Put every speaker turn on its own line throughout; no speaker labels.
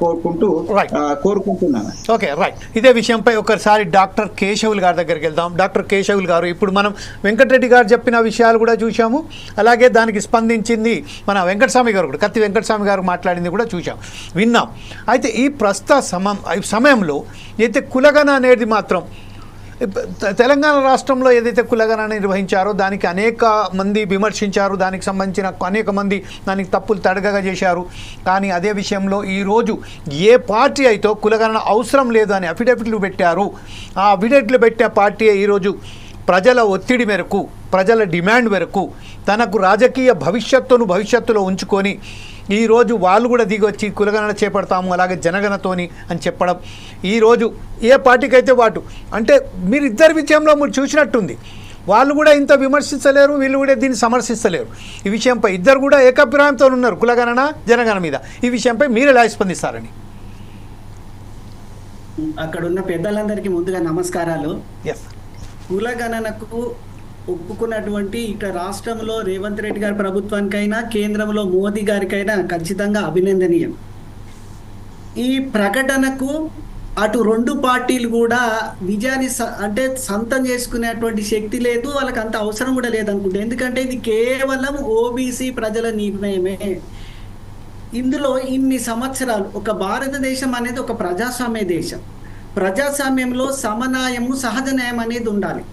కోరుకుంటూ కోరుకుంటున్నాను.
Okay right ఇదే విషయంపై ఒకసారి డాక్టర్ కేశవులు గారి దగ్గరికి వెళ్దాం. డాక్టర్ కేశవులు గారు ఇప్పుడు మనం వెంకటరెడ్డి గారు చెప్పిన విషయాలు కూడా చూసాము అలాగే దానికి స్పందించింది మన వెంకటస్వామి గారు కూడా కత్తి వెంకటస్వామి గారు మాట్లాడింది కూడా చూసాం విన్నాం. అయితే ఈ ప్రస్తుత సమం ఈ సమయంలో అయితే కులగన అనేది మాత్రం తెలంగాణ రాష్ట్రంలో ఏదైతే కులగణ నిర్వహించారో దానికి అనేక మంది విమర్శించారు దానికి సంబంధించిన అనేక మంది దానికి తప్పులు తడగగా చేశారు. కానీ అదే విషయంలో ఈరోజు ఏ పార్టీ అయితే కులగణన అవసరం లేదు అని అఫిడవిట్లు పెట్టారు ఆ అఫిడవిట్లు పెట్టే పార్టీ ఈరోజు ప్రజల ఒత్తిడి మేరకు ప్రజల డిమాండ్ మేరకు తనకు రాజకీయ భవిష్యత్తును భవిష్యత్తులో ఉంచుకొని ఈరోజు వాళ్ళు కూడా దిగొచ్చి కులగణన చేపడతాము అలాగే జనగణతోని అని చెప్పడం. ఈరోజు ఏ పార్టీకి అయితే వాటు అంటే మీరు ఇద్దరి విషయంలో మీరు చూసినట్టుంది. వాళ్ళు కూడా ఇంత విమర్శించలేరు వీళ్ళు కూడా దీన్ని సమర్శిస్తలేరు ఈ విషయంపై ఇద్దరు కూడా ఏకాభిప్రాయంతో ఉన్నారు కులగణన జనగణ మీద. ఈ విషయంపై మీరు ఎలా స్పందిస్తారని?
అక్కడ ఉన్న పెద్దలందరికీ ముందుగా నమస్కారాలు.
ఎస్
కులగణనకు ఒప్పుకున్నటువంటి ఇక రాష్ట్రంలో రేవంత్ రెడ్డి గారి ప్రభుత్వానికైనా కేంద్రంలో మోదీ గారికైనా ఖచ్చితంగా అభినందనీయం. ఈ ప్రకటనకు అటు రెండు పార్టీలు కూడా విజయాన్ని స- అంటే సొంతం చేసుకునేటువంటి శక్తి లేదు వాళ్ళకి అంత అవసరం కూడా లేదనుకుంటే. ఎందుకంటే ఇది కేవలం ఓబీసీ ప్రజల నిర్ణయమే. ఇందులో ఇన్ని సంవత్సరాలు ఒక భారతదేశం అనేది ఒక ప్రజాస్వామ్య దేశం. ప్రజాస్వామ్యంలో సమన్యాయము సహజ న్యాయం అనేది ఉండాలి.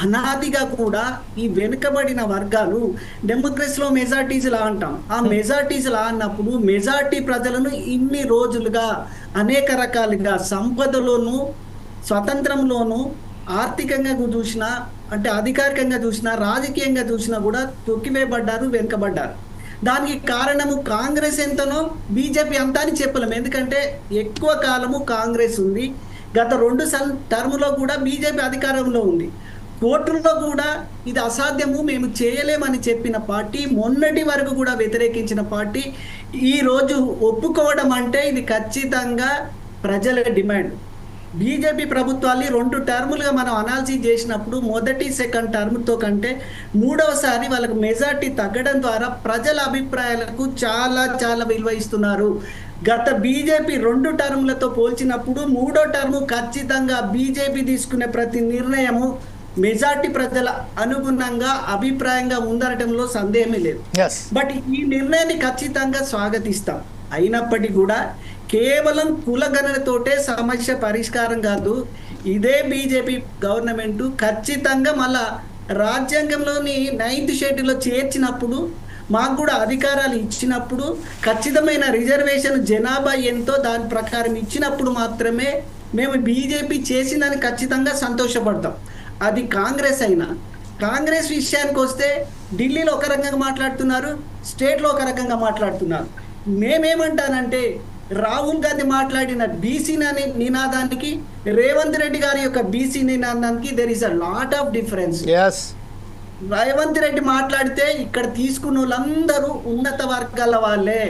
అనాదిగా కూడా ఈ వెనుకబడిన వర్గాలు డెమోక్రసీలో మెజార్టీస్ లా అంటాం. ఆ మెజార్టీస్ లా అన్నప్పుడు మెజార్టీ ప్రజలను ఇన్ని రోజులుగా అనేక రకాలుగా సంపదలోను స్వతంత్రంలోను ఆర్థికంగా చూసినా అంటే అధికారికంగా చూసినా రాజకీయంగా చూసినా కూడా తొక్కివేయబడ్డారు వెనుకబడ్డారు. దానికి కారణము కాంగ్రెస్ ఎంతనో బీజేపీ అంతా అని చెప్పలేము. ఎందుకంటే ఎక్కువ కాలము కాంగ్రెస్ ఉంది. గత రెండు సన్ టర్మ్లో కూడా బీజేపీ అధికారంలో ఉంది. కోర్టుల్లో కూడా ఇది అసాధ్యము మేము చేయలేమని చెప్పిన పార్టీ మొన్నటి వరకు కూడా వ్యతిరేకించిన పార్టీ ఈ రోజు ఒప్పుకోవడం అంటే ఇది ఖచ్చితంగా ప్రజల డిమాండ్. బీజేపీ ప్రభుత్వాన్ని రెండు టర్ములుగా మనం అనాలసిస్ చేసినప్పుడు మొదటి సెకండ్ టర్మ్తో కంటే మూడవసారి వాళ్ళకు మెజార్టీ తగ్గడం ద్వారా ప్రజల అభిప్రాయాలకు చాలా చాలా విలువ ఇస్తున్నారు. గత బీజేపీ రెండు టర్ములతో పోల్చినప్పుడు మూడో టర్ము ఖచ్చితంగా బీజేపీ తీసుకునే ప్రతి నిర్ణయము మెజార్టీ ప్రజల అనుగుణంగా అభిప్రాయంగా ఉందనటంలో సందేహమే లేదు. బట్ ఈ నిర్ణయాన్ని ఖచ్చితంగా స్వాగతిస్తాం. అయినప్పటికీ కూడా కేవలం కులగణనతోటే సమస్య పరిష్కారం కాదు ఇదే బీజేపీ గవర్నమెంట్ ఖచ్చితంగా మళ్ళా రాజ్యాంగంలోని నైన్త్ షెడ్యూల్లో చేర్చినప్పుడు మాకు కూడా అధికారాలు ఇచ్చినప్పుడు ఖచ్చితమైన రిజర్వేషన్ జనాభా ఎంతో దాని ప్రకారం ఇచ్చినప్పుడు మాత్రమే మేము బీజేపీ చేసిందని ఖచ్చితంగా సంతోషపడతాం. అది కాంగ్రెస్ అయినా కాంగ్రెస్ విషయానికి వస్తే ఢిల్లీలో ఒక రకంగా మాట్లాడుతున్నారు స్టేట్లో ఒక రకంగా మాట్లాడుతున్నారు. మేమేమంటానంటే రాహుల్ గాంధీ మాట్లాడిన బీసీ నినాదానికి రేవంత్ రెడ్డి గారి యొక్క BC నినాదానికి there is a lot of difference Revanth Reddy మాట్లాడితే ఇక్కడ తీసుకున్న వాళ్ళందరూ ఉన్నత వర్గాల వాళ్ళే.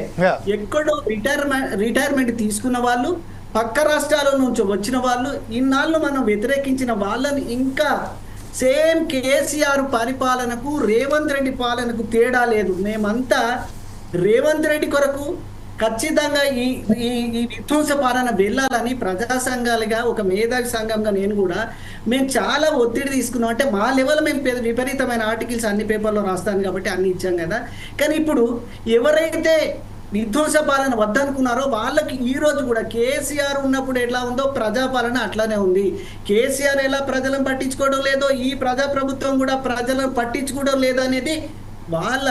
ఎక్కడో రిటైర్మెంట్ రిటైర్మెంట్ తీసుకున్న వాళ్ళు పక్క రాష్ట్రాల నుంచి వచ్చిన వాళ్ళు ఇన్నాళ్ళు మనం వ్యతిరేకించిన వాళ్ళని ఇంకా సేమ్ కేసీఆర్ పరిపాలనకు రేవంత్ రెడ్డి పాలనకు తేడా లేదు. మేమంతా రేవంత్ రెడ్డి కొరకు ఖచ్చితంగా ఈ ఈ ఈ విధ్వంస పాలన వెళ్ళాలని ప్రజా సంఘాలుగా ఒక మేధావి సంఘంగా నేను కూడా మేము చాలా ఒత్తిడి తీసుకున్నాం. అంటే మా లెవెల్ మేము పెద్ద విపరీతమైన ఆర్టికల్స్ అన్ని పేపర్లో రాస్తాను కాబట్టి అన్ని ఇచ్చాం కదా. కానీ ఇప్పుడు ఎవరైతే నిర్ధ్వంస పాలన వద్దనుకున్నారో వాళ్ళకి ఈ రోజు కూడా కేసీఆర్ ఉన్నప్పుడు ఎట్లా ఉందో ప్రజాపాలన అట్లానే ఉంది. కేసీఆర్ ఎలా ప్రజలను పట్టించుకోవడం లేదో ఈ ప్రజా ప్రభుత్వం కూడా ప్రజలను పట్టించుకోవడం లేదనేది అనేది వాళ్ళ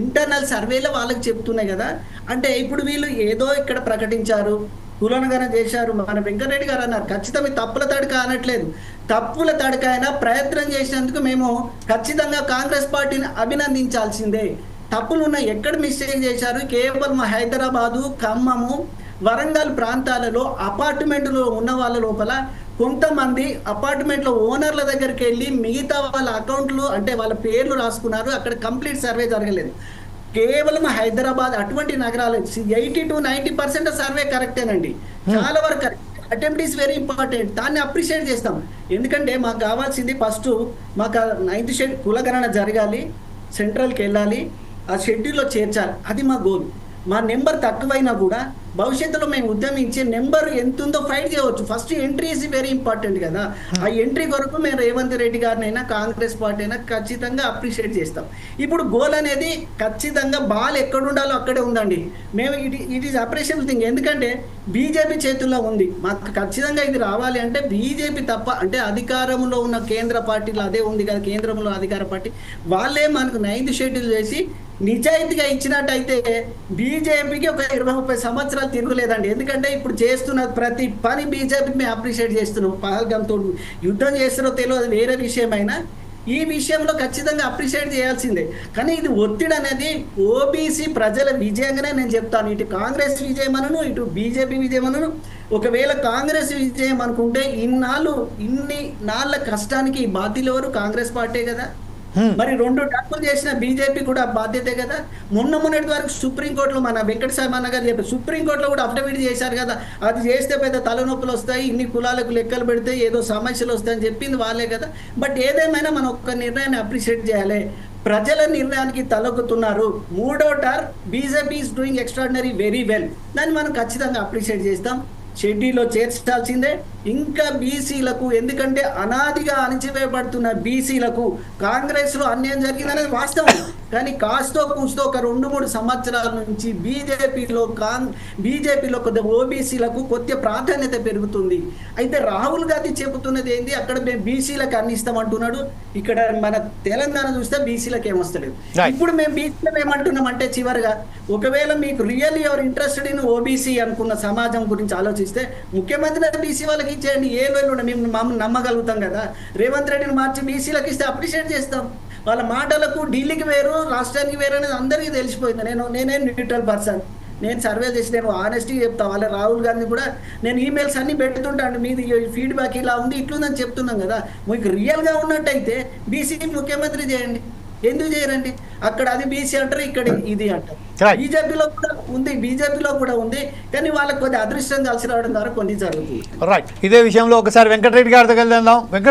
ఇంటర్నల్ సర్వేలో వాళ్ళకి చెప్తున్నాయి కదా. అంటే ఇప్పుడు వీళ్ళు ఏదో ఇక్కడ ప్రకటించారు కులనగన చేశారు. మన వెంకటరెడ్డి గారు అన్నారు ఖచ్చితంగా తప్పుల తడక అనట్లేదు తప్పుల తడక అయినా ప్రయత్నం చేసినందుకు మేము ఖచ్చితంగా కాంగ్రెస్ పార్టీని అభినందించాల్సిందే. తప్పులు ఉన్నాయి ఎక్కడ మిస్టేక్ చేశారు? కేవలం హైదరాబాదు ఖమ్మము వరంగల్ ప్రాంతాలలో అపార్ట్మెంట్లో ఉన్న వాళ్ళ లోపల కొంతమంది అపార్ట్మెంట్లో ఓనర్ల దగ్గరికి వెళ్ళి మిగతా వాళ్ళ అకౌంట్లు అంటే వాళ్ళ పేర్లు రాసుకున్నారు. అక్కడ కంప్లీట్ సర్వే జరగలేదు. కేవలం హైదరాబాద్ అటువంటి నగరాలు eighty to ninety percent survey కరెక్టేనండి చాలా వరకు అటెంప్ట్ ఈస్ వెరీ ఇంపార్టెంట్ దాన్ని అప్రిషియేట్ చేస్తాం. ఎందుకంటే మాకు కావాల్సింది ఫస్ట్ మాకు నైన్త్ షెడ్ కులగణన జరగాలి సెంట్రల్కి వెళ్ళాలి. షెడ్యూల్లో చేర్చాలి. అది మా గోల్ మా నెంబర్ తక్కువైనా కూడా భవిష్యత్తులో మేము ఉద్యమించి నెంబర్ ఎంత ఉందో ఫైట్ చేయవచ్చు. First entry is very important కదా. ఆ ఎంట్రీ కొరకు మేము రేవంత్ రెడ్డి గారిని అయినా కాంగ్రెస్ పార్టీ అయినా ఖచ్చితంగా అప్రిషియేట్ చేస్తాం. ఇప్పుడు గోల్ అనేది ఖచ్చితంగా బాల్ ఎక్కడ ఉండాలో అక్కడే ఉందండి. మేము it it is appreciable thing ఎందుకంటే బీజేపీ చేతుల్లో ఉంది. మాకు ఖచ్చితంగా ఇది రావాలి అంటే బీజేపీ తప్ప అంటే అధికారంలో ఉన్న కేంద్ర పార్టీలు అదే ఉంది కదా కేంద్రంలో అధికార పార్టీ. వాళ్ళే మనకు నైన్త్ షెడ్యూల్ చేసి నిజాయితీగా ఇచ్చినట్టయితే బీజేపీకి ఒక ఇరవై ముప్పై సంవత్సరాలు తిరగలేదండి. ఎందుకంటే ఇప్పుడు చేస్తున్న ప్రతి పని బీజేపీకి మేము అప్రిషియేట్ చేస్తున్నాం. పహల్గంతో యుద్ధం చేస్తున్నారో తెలియదు అది వేరే విషయమైనా. ఈ విషయంలో ఖచ్చితంగా అప్రిషియేట్ చేయాల్సిందే. కానీ ఇది ఒత్తిడి అనేది ఓబీసీ ప్రజల విజయంగానే నేను చెప్తాను. ఇటు కాంగ్రెస్ విజయం అనను ఇటు బీజేపీ విజయం అనను. ఒకవేళ కాంగ్రెస్ విజయం అనుకుంటే ఇన్నాళ్ళు ఇన్ని నాళ్ళ కష్టానికి బాధ్యులు ఎవరు? కాంగ్రెస్ పార్టీ కదా.
Hmm.
మరి రెండు టర్ములు చేసిన బీజేపీ కూడా బాధ్యతే కదా? మొన్న మొన్నటి వరకు సుప్రీంకోర్టులో మన వెంకట సామన్న గారు చెప్పారు. సుప్రీంకోర్టులో కూడా అఫిడవిట్ చేశారు కదా. అది చేస్తే పెద్ద తలనొప్పులు వస్తాయి ఇన్ని కులాలకు లెక్కలు పెడితే ఏదో సమస్యలు వస్తాయని చెప్పింది వాళ్ళే కదా. బట్ ఏదేమైనా మనం ఒక్క నిర్ణయాన్ని అప్రిషియేట్ చేయాలి. ప్రజల నిర్ణయానికి తలొక్కుతున్నారు. మూడో term BJP is doing extraordinary very well దాన్ని మనం ఖచ్చితంగా అప్రిషియేట్ చేస్తాం. షెడ్యూల్లో చేర్చాల్సిందే. ఇంకా బీసీలకు ఎందుకంటే అనాదిగా అణచివేయబడుతున్న బీసీలకు కాంగ్రెస్లో అన్యాయం జరిగిందనేది వాస్తవం. కానీ కాస్తో కూస్తో ఒక రెండు మూడు సంవత్సరాల నుంచి బీజేపీలో కాంగ్ బీజేపీలో కొద్దిగా ఓబీసీలకు కొద్దిగా ప్రాధాన్యత పెరుగుతుంది. అయితే రాహుల్ గాంధీ చెబుతున్నది ఏంది? అక్కడ మేము బీసీలకు ఇస్తామంటున్నాడు ఇక్కడ మన తెలంగాణ చూస్తే బీసీలకు ఏమొస్తలేదు. ఇప్పుడు మేము బీసీలో ఏమంటున్నాం అంటే చివరిగా ఒకవేళ మీకు రియల్లీ ఎవరు ఇంట్రెస్టెడ్ ఇన్ ఓబీసీ అనుకున్న సమాజం గురించి ఆలోచిస్తే ముఖ్యమంత్రి బీసీ వాళ్ళకి ఇచ్చేయండి. ఏ లోన్ మేము మమ్మల్ని నమ్మగలుగుతాం కదా. రేవంత్ రెడ్డిని మార్చి బీసీలకు ఇస్తే అప్రిషియేట్ చేస్తాం. వాళ్ళ మాటలకు ఢిల్లీకి వేరు రాష్ట్రానికి వేరు అనేది అందరికీ తెలిసిపోయింది. నేను నేనే న్యూట్రల్ పర్సన్. నేను సర్వే చేసి నేను ఆనెస్టీ చెప్తా. వాళ్ళ రాహుల్ గాంధీ కూడా నేను ఈమెయిల్స్ అన్ని పెడుతుంటాను మీది ఫీడ్బ్యాక్ ఇలా ఉంది ఇట్లుందని చెప్తున్నాం కదా. మీకు రియల్గా ఉన్నట్టయితే బీసీ ముఖ్యమంత్రి చేయండి. ఎందుకు చేయరండి? అక్కడ అది బీసీ అంటారు ఇక్కడ ఇది అంటారు. బీజేపీలో కూడా ఉంది బీజేపీలో కూడా ఉంది కానీ వాళ్ళకి కొద్ది అదృష్టం కలిసి రావడం ద్వారా కొన్ని జరుగుతుంది.
రైట్ ఇదే విషయంలో ఒకసారి వెంకటరెడ్డి గారి దగ్గర వెళ్దాం వెంకట